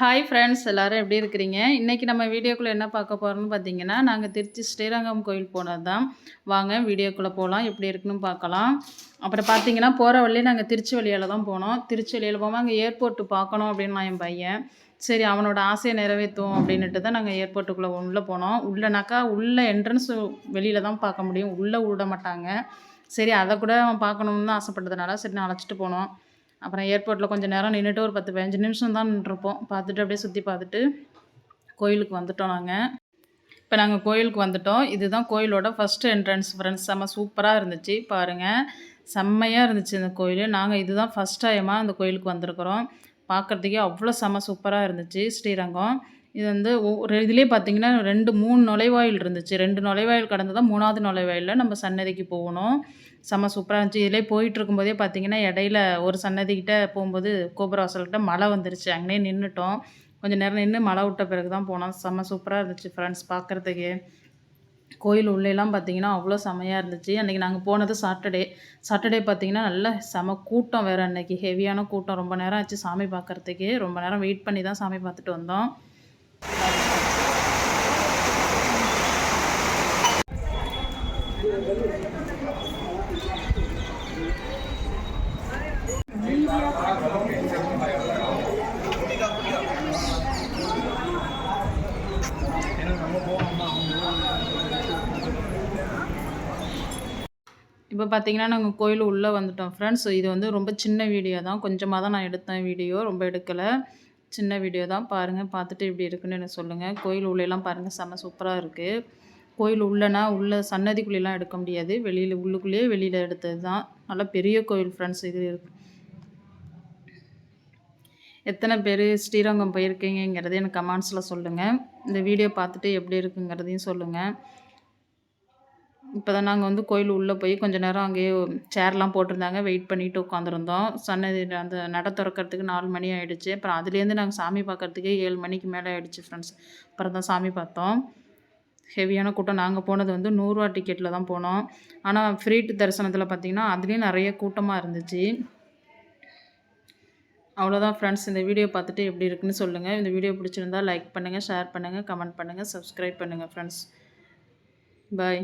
Hi friends எல்லோரும் எப்படி இருக்கிறீங்க? இன்றைக்கி நம்ம வீடியோக்குள்ளே என்ன பார்க்க போகிறோம்னு பார்த்தீங்கன்னா நாங்கள் திருச்சி ஸ்ரீரங்கம் கோயில் போனது தான் வாங்க வீடியோக்குள்ளே போகலாம் எப்படி இருக்குன்னு பார்க்கலாம். அப்புறம் பார்த்தீங்கன்னா போகிற வழியே நாங்கள் திருச்சி வழியால் தான் போனோம். திருச்சி வழியில் போவோம். அங்கே ஏர்போர்ட்டு பார்க்கணும் அப்படின்னு நான் என் பையன். சரி அவனோட ஆசையை நிறைவேற்றும் அப்படின்ட்டு தான் நாங்கள் ஏர்போர்ட்டுக்குள்ளே உள்ளே போனோம். உள்ளனாக்கா உள்ளே என்ட்ரன்ஸ் வெளியில் தான் பார்க்க முடியும். உள்ளே விட மாட்டாங்க. சரி அதை கூட அவன் பார்க்கணுன்னு ஆசைப்பட்டதுனால சரி நான் அழைச்சிட்டு போனோம். அப்புறம் ஏர்போர்ட்டில் கொஞ்சம் நேரம் நின்றுட்டு ஒரு பத்து பதினஞ்சு நிமிஷம் தான் நின்றுருப்போம். பார்த்துட்டு அப்படியே சுற்றி பார்த்துட்டு கோயிலுக்கு வந்துட்டோம் நாங்கள் இப்போ நாங்கள் கோயிலுக்கு வந்துட்டோம். இதுதான் கோயிலோட ஃபஸ்ட்டு என்ட்ரன்ஸ் ஃப்ரெண்ட்ஸ் செம்ம சூப்பராக இருந்துச்சு. பாருங்கள் செம்மையாக இருந்துச்சு இந்த கோயில். நாங்கள் இதுதான் ஃபஸ்ட் டைமாக அந்த கோயிலுக்கு வந்திருக்கிறோம். பார்க்குறதுக்கே அவ்வளோ செம்ம சூப்பராக இருந்துச்சு ஸ்ரீரங்கம். இது வந்து ஒவ்வொரு இதுலேயே பார்த்தீங்கன்னா ரெண்டு மூணு நுழைவாயில் இருந்துச்சு. ரெண்டு நுழைவாயில் கடந்து தான் மூணாவது நுழைவாயிலில் நம்ம சன்னதிக்கு போகணும். செம்ம சூப்பராக இருந்துச்சு. இதிலே போயிட்டு இருக்கும்போதே பார்த்தீங்கன்னா இடையில ஒரு சன்னதிக்கிட்ட போகும்போது கோபுரவாசல்கிட்ட மழை வந்துருச்சு. அங்கேயே நின்றுட்டோம் கொஞ்சம் நேரம் நின்று மழை விட்ட பிறகு தான் போனோம் செம்ம சூப்பராக இருந்துச்சு ஃப்ரெண்ட்ஸ் பார்க்குறதுக்கு கோயில் உள்ளேலாம் பார்த்தீங்கன்னா அவ்வளோ செமையாக இருந்துச்சு. அன்றைக்கி நாங்கள் போனது சாட்டர்டே. சாட்டர்டே பார்த்தீங்கன்னா நல்ல செம கூட்டம் வேறு அன்றைக்கி ஹெவியான கூட்டம். ரொம்ப நேரம் ஆச்சு சாமி பார்க்குறதுக்கு ரொம்ப நேரம் வெயிட் பண்ணி தான் சாமி பார்த்துட்டு வந்தோம். இப்போ பார்த்தீங்கன்னா நாங்கள் கோயில் உள்ளே வந்துட்டோம். ஃப்ரெண்ட்ஸ் இது வந்து ரொம்ப சின்ன வீடியோ தான். கொஞ்சமாக தான் நான் எடுத்தேன் வீடியோ. ரொம்ப எடுக்கலை. சின்ன வீடியோ தான் பாருங்கள் பார்த்துட்டு இப்படி இருக்குன்னு எனக்கு சொல்லுங்கள் கோயில் உள்ளேலாம் பாருங்கள் செம்ம சூப்பராக இருக்குது கோயில் உள்ளனா உள்ள சன்னதிக்குள்ளேலாம் எடுக்க முடியாது. வெளியில் உள்ளுக்குள்ளேயே வெளியில் எடுத்தது தான். நல்லா பெரிய கோயில் ஃப்ரெண்ட்ஸ் இது இருக்கு. எத்தனை பேர் ஸ்ரீரங்கம் போயிருக்கீங்கிறது எனக்கு கமெண்ட்ஸில் சொல்லுங்கள் இந்த வீடியோ பார்த்துட்டு எப்படி இருக்குங்கிறதையும் சொல்லுங்கள் இப்போ தான் நாங்கள் வந்து கோயில் உள்ளே போய் கொஞ்சம் நேரம் அங்கேயே சேர்லாம் போட்டிருந்தாங்க. வெயிட் பண்ணிவிட்டு உட்காந்துருந்தோம் சன்னதி அந்த நட திறக்கிறதுக்கு நாலு மணி ஆகிடுச்சு அப்புறம் அதுலேருந்து நாங்கள் சாமி பார்க்குறதுக்கே ஏழு மணிக்கு மேலே ஆகிடுச்சு ஃப்ரெண்ட்ஸ் அப்புறம் தான் சாமி பார்த்தோம். ஹெவியான கூட்டம். நாங்கள் போனது வந்து நூறுரூவா டிக்கெட்டில் தான் போனோம். ஆனால் ஃப்ரீ தரிசனத்தில் பார்த்திங்கன்னா அதுலேயும் நிறைய கூட்டமாக இருந்துச்சு. அவ்வளோதான் ஃப்ரெண்ட்ஸ் இந்த வீடியோ பார்த்துட்டு எப்படி இருக்குன்னு சொல்லுங்கள் இந்த வீடியோ பிடிச்சிருந்தா லைக் பண்ணுங்கள் ஷேர் பண்ணுங்கள் கமெண்ட் பண்ணுங்கள் சப்ஸ்கிரைப் பண்ணுங்கள் ஃப்ரெண்ட்ஸ் பாய்